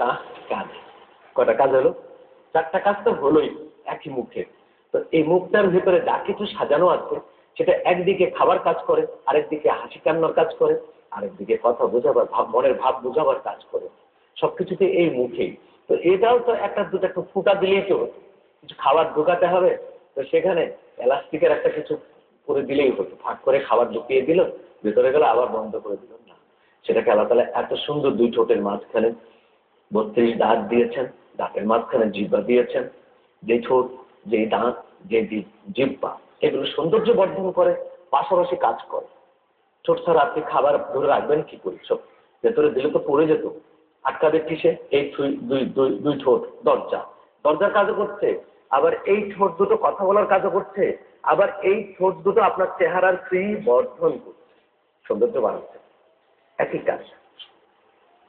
তা কাজ কটা কাজ হলো? চারটা কাজ তো হলোই একই মুখে তো এই মুখটার ভিতরে যা কিছু সাজানো আছে, সেটা একদিকে খাবার কাজ করে, আরেকদিকে হাসি কান্নার কাজ করে, আরেকদিকে কথা বোঝাবার ভাব, মনের ভাব বোঝাবার কাজ করে। সবকিছুতে এই মুখেই। তো এটাও তো একটা দুটো একটু ফুটা দিলেই তো কিছু খাবার ঢোকাতে হবে, তো সেখানে এলাস্টিকের একটা কিছু করে দিলেই হতো। ফাঁক করে খাবার ঢুকিয়ে দিল, ভেতরে গেলে, আবার বন্ধ করে দিল। না, সেটাকে আল্লাহ তালা এত সুন্দর দুই ঠোঁটের মাঝখানে বত্রিশ দাঁত দিয়েছেন, দাঁতের মাঝখানে জিব্বা দিয়েছেন, যে ঠোঁট, যে দাঁত, যে জিব্বা, এগুলো সৌন্দর্য বর্ধন করে, পাশাপাশি কাজ করে। ছোট ছাড়া আপনি খাবার ধরে রাখবেন কি করে সব? ভেতরে দিলে তো পড়ে যেত। আটকাবে কিসে? এই দুই দুই দুই দুই ঠোঁট, দরজা। দরজার কাজও করছে, আবার এই ঠোঁট দুটো কথা বলার কাজও করছে, আবার এই ঠোঁট দুটো আপনার চেহারার ফ্রি বর্ধন করছে। সৌন্দর্য বাড়াচ্ছে। একই কাজ।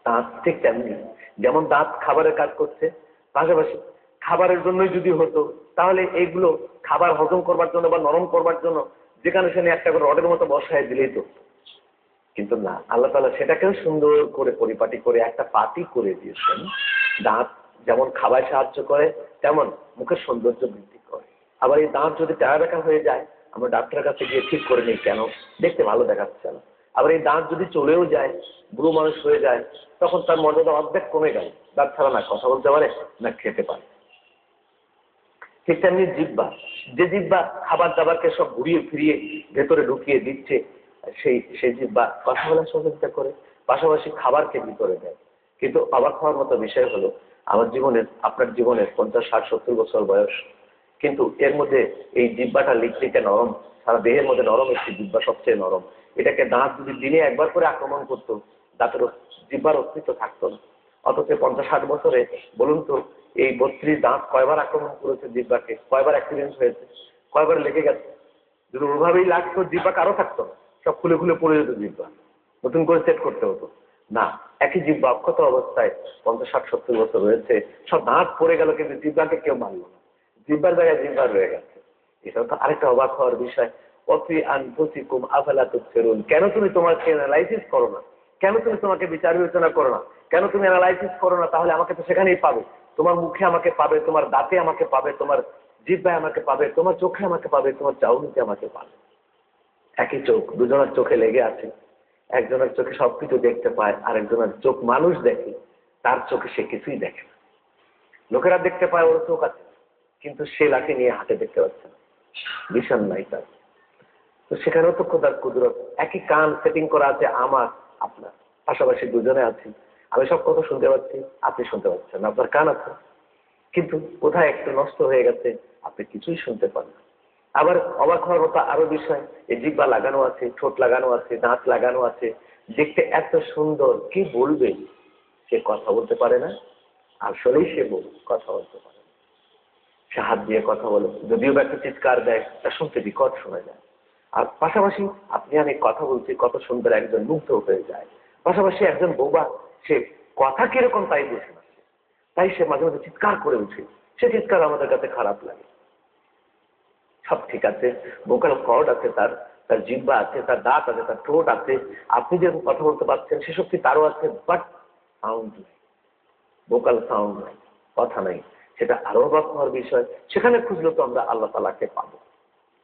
দাঁত ঠিক তেমনি যেমন দাঁত খাবারের কাজ করছে, পাশাপাশি খাবারের জন্যই যদি হতো, তাহলে এইগুলো খাবার হজম করবার জন্য বা নরম করবার জন্য যেখানে সেখানে একটা করে রডের মতো বসায় দিলেই তো। কিন্তু না, আল্লাহ তালা সেটাকেও সুন্দর করে পরিপাটি করে একটা পাতি করে দিয়েছেন। দাঁত যেমন খাবার সাহায্য করে, তেমন মুখের সৌন্দর্য বৃদ্ধি করে। আবার এই দাঁত যদি টেরা বেঁকা হয়ে যায়, আমরা ডাক্তারের কাছে গিয়ে ঠিক করে নিই কেন? দেখতে ভালো দেখাচ্ছে না। আবার এই দাঁত যদি চলেও যায়, বুড়ো মানুষ হয়ে যায়, তখন তার মর্যাদা অর্ধেক কমে গেল। দাঁত ছাড়া না কথা বলতে পারে, না খেতে পারে। ঠিক তেমনি জিব্বা। যে জিব্বা খাবার দাবারকে সব ঘুরিয়ে ফিরিয়ে ভেতরে ঢুকিয়ে দিচ্ছে, সেই সেই জিব্বা কথা বলার সহযোগিতা করে, পাশাপাশি খাবারকে ভিতরে দেয়? কিন্তু অবাক হওয়ার মতো বিষয় হলো, আমার জীবনের, আপনার জীবনের পঞ্চাশ, ষাট, সত্তর বছর বয়স কিন্তু এর মধ্যে এই জিব্বাটা লিখলিতে নরম। সারা দেহের মধ্যে নরম একটি জিব্বা সবচেয়ে নরম। এটাকে দাঁত যদি দিনে একবার করে আক্রমণ করতো, দাঁতের জিব্বার অস্তিত্ব থাকতো না। অথচ পঞ্চাশ ষাট বছরে, বলুন তো, এই বত্রিশ দাঁত কয়বার আক্রমণ করেছে জিব্বাকে কয়বার অ্যাক্সিডেন্ট হয়েছে? কয়বার লেগে গেছে? যদি ওভাবেই লাগতো জিব্বা কারও থাকতো সব খুলে খুলে পড়ে যেত জিব্বা নতুন করে সেট করতে হতো। না, একই জিব্বা অক্ষত অবস্থায় পঞ্চাশ ষাট সত্তর বছর রয়েছে। সব দাঁত পড়ে গেল, কিন্তু জিব্বাকে কেউ মানলো না। জিব্বার জায়গায় জিব্বা রয়ে গেছে। এটাও তো আরেকটা অবাক হওয়ার বিষয়। অফি আনফুসিকুম আফালা তুসিরুন কেন তুমি তোমাকে অ্যানালাইসিস করো না? কেন তুমি তোমাকে বিচার বিবেচনা করো না? কেন তুমি অ্যানালাইসিস করো না? তাহলে আমাকে তো সেখানেই পাবে। তোমার মুখে আমাকে পাবে, তোমার দাঁতে আমাকে পাবে, তোমার জিব্বায় আমাকে পাবে, তোমার চোখে আমাকে পাবে, তোমার চাউনিতে আমাকে পাবে। একই চোখ, দুজনের চোখে লেগে আছে। একজনের চোখে সবকিছু দেখতে পায় আর একজনের চোখ মানুষ দেখে, তার চোখে সে কিছুই দেখে না। লোকেরা দেখতে পায়, ওর চোখ আছে। কিন্তু সে লাঠি নিয়ে হাতে দেখতে পাচ্ছে না। ভীষণ নাই তার তো সেখানেও তো খোদার কুদরত। একই কান সেটিং করা আছে আমার, আপনার। পাশাপাশি দুজনে আছি। আমি সব কথা শুনতে পাচ্ছি, আপনি শুনতে পাচ্ছেন আপনার কান আছে। কিন্তু কোথায় একটু নষ্ট হয়ে গেছে, আপনি কিছুই শুনতে পান না। আবার অবাক হওয়ার মতো আরও বিষয়, এই জিব্বা লাগানো আছে, ঠোঁট লাগানো আছে, দাঁত লাগানো আছে। দেখতে এত সুন্দর, কি বলবে? সে কথা বলতে পারে না। আসলেই সে কথা বলতে পারে না সে হাত দিয়ে কথা বলে। যদিও বা একটা চিৎকার দেয়, তা শুনতে বিকট শোনা যায়। আর পাশাপাশি আপনি আমি কথা বলছি, কত সুন্দর একজন মুগ্ধ হয়ে যায়। পাশাপাশি একজন বৌবা সে কথা কীরকম তাই বুঝে না। তাই সে মাঝে মাঝে চিৎকার করে উঠে। সে চিৎকার আমাদের কাছে খারাপ লাগে। সব ঠিক আছে ভোকাল কর্ড আছে তার তার জিব্বা আছে, তার দাঁত আছে, তার ঠোঁট আছে। আপনি যেরকম কথা বলতে পারছেন সে শক্তি তারও আছে? বাট সাউন্ড নাই। ভোকাল সাউন্ড নাই, কথা নাই। সেটা আরও অবাক হওয়ার বিষয়। সেখানে খুঁজলে তো আমরা আল্লাহ তালাকে পাবো।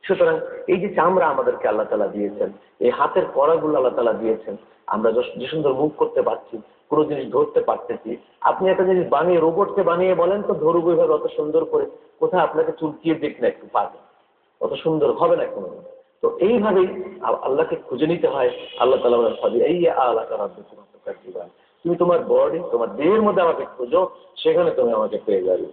সুতরাং এই যে চামড়া আমাদেরকে আল্লাহ তালা দিয়েছেন, এই হাতের কড়াগুলো আল্লাহ তালা দিয়েছেন, আমরা যে সুন্দর মুখ করতে পারছি, কোনো জিনিস ধরতে পারতেছি। আপনি একটা জিনিস বানিয়ে, রোবটকে বানিয়ে বলেন তো, ধরুক ওইভাবে অত সুন্দর করে, কোথায় আপনাকে চুলকিয়ে দেখ না একটু পারবেন অত সুন্দর হবে না কোনো তো এইভাবেই আল্লাহকে খুঁজে নিতে হয়। আল্লাহ তালা এই আল্লাহ তালা জীবন তুমি তোমার বডি তোমার দেহের মধ্যে আমাকে খুঁজো, সেখানে তুমি আমাকে পেয়ে যাবে।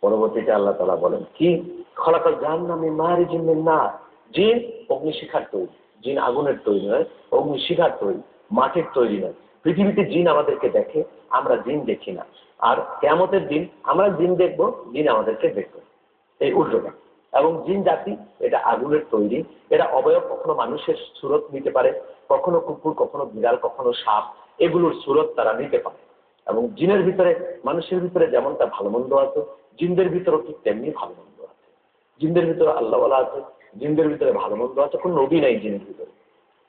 পরবর্তীতে আল্লাহ তালা বলেন, কি? খলাকাল জান নামে মারি জিনের না জিন অগ্নিশিখার তৈরি। জিন আগুনের তৈরি নয়, অগ্নিশিখার তৈরি, মাটির তৈরি নয়। পৃথিবীতে জিন আমাদেরকে দেখে, আমরা জিন দেখি না। আর কেমতের দিন আমরা জিন দেখব, জিন আমাদেরকে দেখবে। এই উল্টোটা। এবং জিন জাতি, এটা আগুনের তৈরি। এরা অবয়ব কখনো মানুষের সুরত নিতে পারে, কখনো কুকুর, কখনো বিড়াল, কখনো সাপ। এগুলোর সুরত তারা নিতে পারে। এবং জিনের ভিতরে মানুষের ভিতরে যেমনটা ভালো মন্দ আছে জিনদের ভিতরেও ঠিক তেমনি ভালো মন্দ আছে। জিনদের ভিতরে আল্লাহওয়ালা আছে জিনদের ভিতরে ভালো মন্দ আছে কোনো নবী নাই জিনের ভিতরে।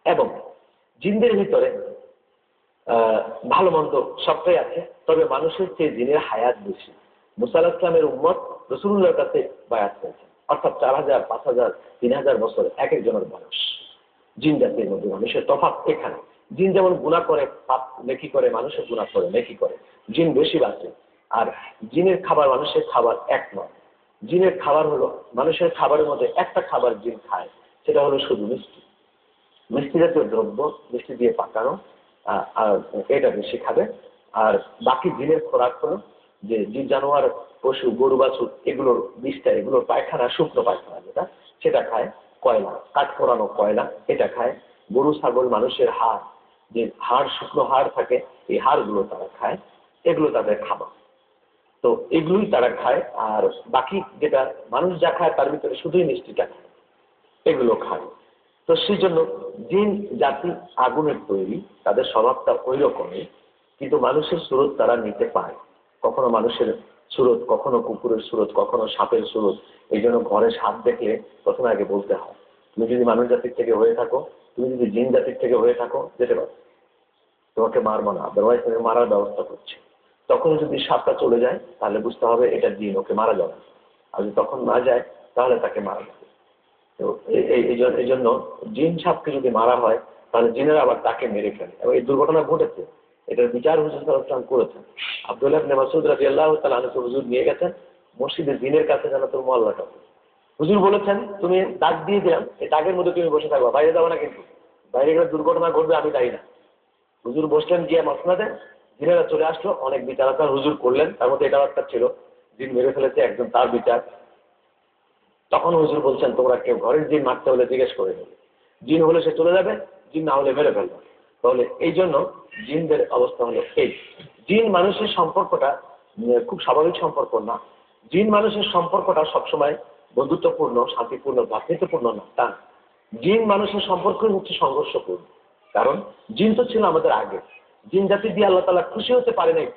এবং জিনদের ভিতরে আহ, ভালো মন্দ সবটাই আছে তবে মানুষের চেয়ে জিনের হায়াত বেশি। মুসা আলাহ ইসলামের উম্মত রসুল্লাহর কাছে বায়াত করেছেন। অর্থাৎ চার হাজার পাঁচ হাজার তিন হাজার বছর এক একজনের বয়স। জিন জাতির মধ্যে মানুষের তফাৎ এখানে। জিন যেমন গুণা করে, পাপ নেকি করে মানুষের গুণা করে, নেকি করে। জিন বেশি বাঁচে। আর জিনের খাবার মানুষের খাবার এক নয়। জিনের খাবার হলো, মানুষের খাবারের মধ্যে একটা খাবার জিন খায়, সেটা হলো শুধু মিষ্টি। মিষ্টি জাতীয় দ্রব্য, মিষ্টি দিয়ে পাকানো আর এটা বেশি খাবে। আর বাকি জিনের খোরাক হলো যে জীব জানোয়ার, পশু, গরু, বাছুর, এগুলোর বিষটা এগুলোর পায়খানা, শুকনো পায়খানা যেটা, সেটা খায় কয়লা কাঠ পোড়ানো কয়লা, এটা খায়। গরু, ছাগল, মানুষের হাড় যে হাড়, শুকনো হাড় থাকে, এই হাড়গুলো তারা খায়, এগুলো তাদের খাবার। তো এগুলোই তারা খায়, আর বাকি যেটা মানুষ যা খায়, তার ভিতরে শুধুই মিষ্টিটা খায়, এগুলো খায়। তো সেই জন্য জিন জাতি আগুনের তৈরি, তাদের স্বভাবটা ওই রকমই কিন্তু মানুষের সুরত তারা নিতে পারে কখনো মানুষের সুরত, কখনো কুকুরের সুরত, কখনো সাপের সুরত, এই জন্য ঘরে সাপ দেখলে প্রথমে আগে বলতে হয়, তুমি যদি মানুষ জাতির থেকে হয়ে থাকো তুমি যদি জিন জাতির থেকে হয়ে থাকো, যেতে পারো। তোমাকে মারবো না। আদারওয়াইজ তুমি মারার ব্যবস্থা করছে। তখন যদি সাপটা চলে যায়, তাহলে বুঝতে হবে এটা জিন, ওকে মারা যাবে আর যদি তখন না যায়, তাহলে তাকে মারা যাবে। তো এই- জন্য- জিন সাপকে যদি মারা হয়, তাহলে জিনের আবার তাকে মেরে ফেলে। এবং এই দুর্ঘটনা ঘটেছে। এটার বিচার হুজুর সাল্লাম করেছেন। আব্দুল্লাহ মাসউদ রাদিয়াল্লাহু তাআলা আনহু হুজুর নিয়ে গেছেন, মসজিদে জিনের কাছে যেন তোর মহল্লাটা হুজুর বলেছেন, তুমি দাগ দিয়ে দিলাম এই দাগের মধ্যে তুমি বসে থাকবা, বাইরে যাব না কিন্তু। বাইরে গেলে দুর্ঘটনা ঘটবে, আমি দায়ী না। হুজুর বসলেন, গিয়ে মসনাদে জিনেরা চলে আসলো, অনেক বিচার আচার হুজুর করলেন, তার মধ্যে এটাও একটা ছিল জিন মেরে ফেলেছে, একজন তার বিচার। তখন হুজুর বলছেন, তোমরা কেউ ঘরের জিন মারতে হলে জিজ্ঞেস করে নেবে। জিন হলে সে চলে যাবে, জিন না হলে মেরে ফেলবে। তাহলে এই জন্য জিনদের অবস্থা হলো এই। জিন মানুষের সম্পর্কটা খুব স্বাভাবিক সম্পর্ক না। জিন মানুষের সম্পর্কটা সবসময় বন্ধুত্বপূর্ণ, শান্তিপূর্ণ ভ্রাতৃত্বপূর্ণ না, তা জিন মানুষের সম্পর্কই হচ্ছে সংঘর্ষপূর্ণ। কারণ জিন তো ছিল আমাদের আগে। জিন জাতি দিয়ে আল্লাহ তালা খুশি হতে পারে নাই।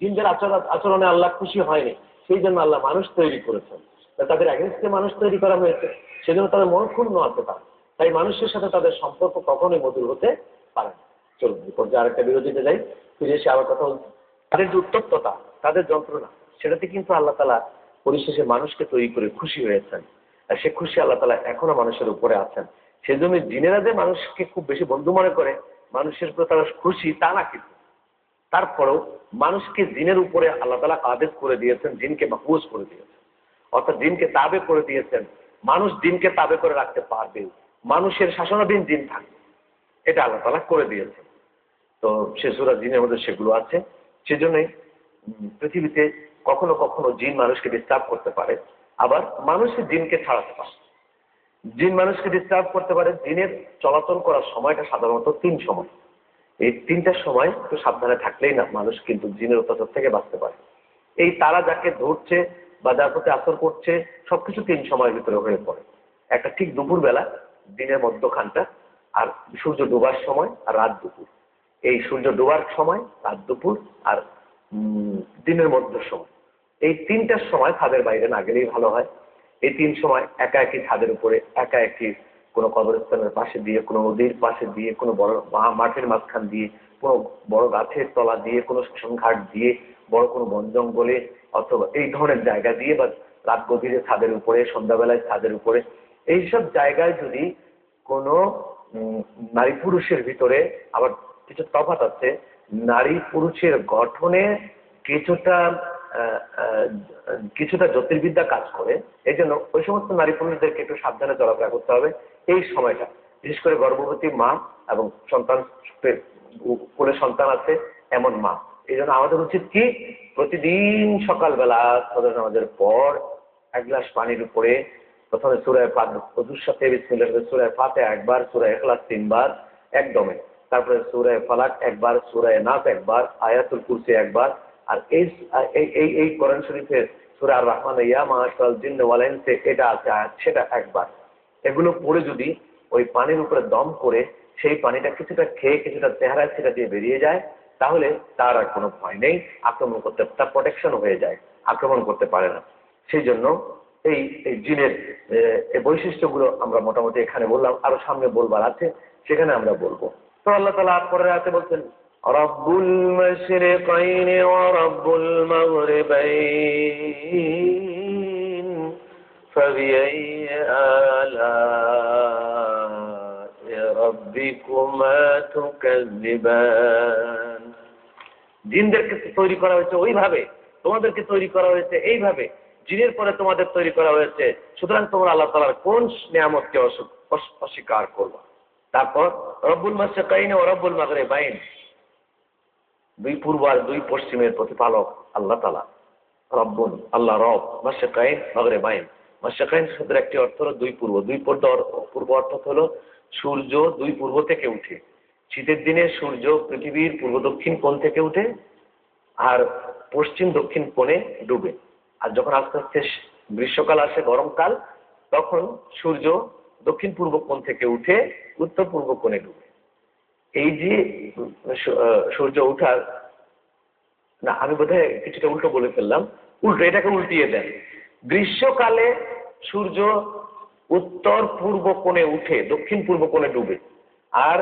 জিনদের আচরণ আচরণে আল্লাহ খুশি হয়নি। সেই জন্য আল্লাহ মানুষ তৈরি করেছেন। তাদের অ্যাগেন্স্টে মানুষ তৈরি করা হয়েছে। সেজন্য তাদের মনক্ষুণ্ণ হতে পারে। তাই মানুষের সাথে তাদের সম্পর্ক কখনোই মধুর হতে পারে না। চলুন পর্যায়ে আরেকটা বিরোধীতে যাই। ফিরে এসে আবার কথা বলছি। তাদের যে উত্তপ্ততা, তাদের যন্ত্রণা, সেটাতে কিন্তু আল্লাহ তালা পরিশেষে মানুষকে তৈরি করে খুশি হয়েছেন। আর সে খুশি আল্লাহ তালা এখনও মানুষের উপরে আছেন। সেজন্য জিনেরা যে মানুষকে খুব বেশি বন্ধু মনে করে, মানুষের উপরে তারা খুশি, তা না কিন্তু। তারপরেও মানুষকে জিনের উপরে আল্লাহ তালা আদেশ করে দিয়েছেন, জিনকে মাহবুজ করে দিয়েছেন। অর্থাৎ জিনকে তাবে করে দিয়েছেন। মানুষ জিনকে তাবে করে রাখতে পারবে। মানুষের শাসনাধীন জিন থাকবে। এটা আল্লাহ তালা করে দিয়েছেন। তো সে সুরা জিনের মধ্যে সেগুলো আছে। সেজন্যই পৃথিবীতে কখনো কখনো জিন মানুষকে ডিস্টার্ব করতে পারে, আবার মানুষের জিনকে ছাড়াতে পারে। জিন মানুষকে ডিস্টার্ব করতে পারে, জিনের চলাচল করার সময়টা সাধারণত তিন সময়। এই তিনটা সময় একটু সাবধানে থাকলেই না মানুষ কিন্তু জিনের অত্যাচার থেকে বাঁচতে পারে। এই তারা যাকে ধরছে বা যার প্রতি আসর করছে, সবকিছু তিন সময়ের ভিতরে হয়ে পড়ে। একটা ঠিক দুপুরবেলা, দিনের মধ্যখানটা, আর সূর্য ডোবার সময় আর রাত দুপুর। এই সূর্য ডোবার সময়, রাত দুপুর, আর দিনের মধ্য সময়। এই তিনটার সময় ছাদের বাইরে না গেলেই ভালো হয়। এই তিন সময় একা একই ছাদের উপরে, একা একই কোনো কবরস্থানের পাশে দিয়ে, কোনো নদীর পাশে দিয়ে, কোনো বড় মাঠের মাঝখান দিয়ে, কোনো বড় গাছের তলা দিয়ে, কোনো শ্মশানঘাট দিয়ে, বড় কোনো বন জঙ্গলে অথবা এই ধরনের জায়গা দিয়ে বা রাত গভীরে ছাদের উপরে, সন্ধ্যাবেলায় ছাদের উপরে, এইসব জায়গায় যদি কোনো নারী পুরুষের ভিতরে আবার কিছু তফাৎ আছে, নারী পুরুষের গঠনে কিছুটা কিছুটা জ্যোতির্বিদ্যা কাজ করে, এই জন্য ওই সমস্ত নারী পুরুষদেরকে একটু সাবধানে চলাফেরা করতে হবে। এই সময়টা, বিশেষ করে গর্ভবতী মা এবং সন্তান কোলে সন্তান আছে, এমন মা। এই জন্য আমাদের উচিত কি? প্রতিদিন সকালবেলা ফজর নামাজের পর এক গ্লাস পানির উপরে প্রথমে সুরায় অজুর সাথে বিসমিল্লাহ সুরায় ফাতে একবার, সুরায় এখলাস তিনবার, একদমে। তারপরে সুরায় ফালাক একবার, সুরায় নাস একবার, আয়াতুল কুরসি একবার আর এই এই এই কোরআন শরীফের সুরা আর রহমান ইয়া মাহাশাল জিন্ন এটা আছে সেটা একবার। এগুলো পড়ে যদি ওই পানির উপরে দম করে সেই পানিটা কিছুটা খেয়ে, কিছুটা চেহারা সেটা দিয়ে বেরিয়ে যায়, তাহলে তার আর কোনো ভয় নেই, আক্রমণ করতে, তার প্রোটেকশন হয়ে যায়, আক্রমণ করতে পারে না। সেই জন্য এই জিনের বৈশিষ্ট্যগুলো আমরা মোটামুটি এখানে বললাম, আরও সামনে বলবার আছে, সেখানে আমরা বলব। তো আল্লাহ তালা পরের রাতে বলছেন رب المشرقين ورب المغربين فبأي آلاء ربكما تكذبان জিনদেরকে তৈরি করা হয়েছে ওইভাবে তোমাদেরকে তৈরি করা হয়েছে এইভাবে জিনের পরে তোমাদের তৈরি করা হয়েছে সুতরাং তোমরা আল্লাহ তালার কোন নিয়ামতকে অস- অস- অস্বীকার করবা তারপর রব্বুল মাসেকাইন ও রব্বুল মাগরে বাইন দুই পূর্ব আর দুই পশ্চিমের প্রতিপালক আল্লাহ তালা রব্বুল আল্লাহ রব মাসেকাইন মাগরে বাইন মাসেকাইন শব্দের একটি অর্থ হলো দুই পূর্ব। দুই পূর্ব অর্থ হলো সূর্য দুই পূর্ব থেকে উঠে। শীতের দিনে সূর্য পৃথিবীর পূর্ব দক্ষিণ কোণ থেকে উঠে আর পশ্চিম দক্ষিণ কোণে ডুবে। আর যখন আস্তে আস্তে গ্রীষ্মকাল আসে, গরমকাল, তখন সূর্য দক্ষিণ পূর্ব কোণ থেকে উঠে উত্তর পূর্ব কোণে ডুবে। এই যে সূর্য ওঠার, না, আমি বোধহয় কিছুটা উল্টো বলে ফেললাম। উল্টো, এটাকে উল্টিয়ে দেন। গ্রীষ্মকালে সূর্য উত্তর পূর্ব কোণে উঠে, দক্ষিণ পূর্ব কোণে ডুবে। আর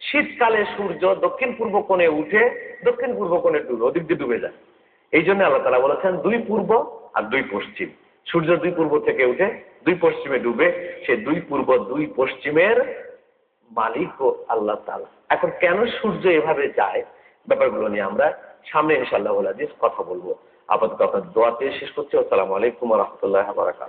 শীতকালে সূর্য দক্ষিণ পূর্ব কোণে উঠে, দক্ষিণ পূর্ব কোণে ডুবে, ওদিক দিয়ে ডুবে যায়। এই জন্য আল্লাহ তালা বলেছেন, দুই পূর্ব আর দুই পশ্চিম। সূর্য দুই পূর্ব থেকে উঠে, দুই পশ্চিমে ডুবে, সে দুই পূর্ব, দুই পশ্চিমের মালিক ও আল্লাহ তালা এখন কেন সূর্য এভাবে যায়? ব্যাপারগুলো নিয়ে আমরা সামনে ইনশাল্লাহ কথা বলব। আপাতত আপনার দোয়াতে শেষ করছি। আসসালামু আলাইকুম রহমতুল্লাহ বারাকাত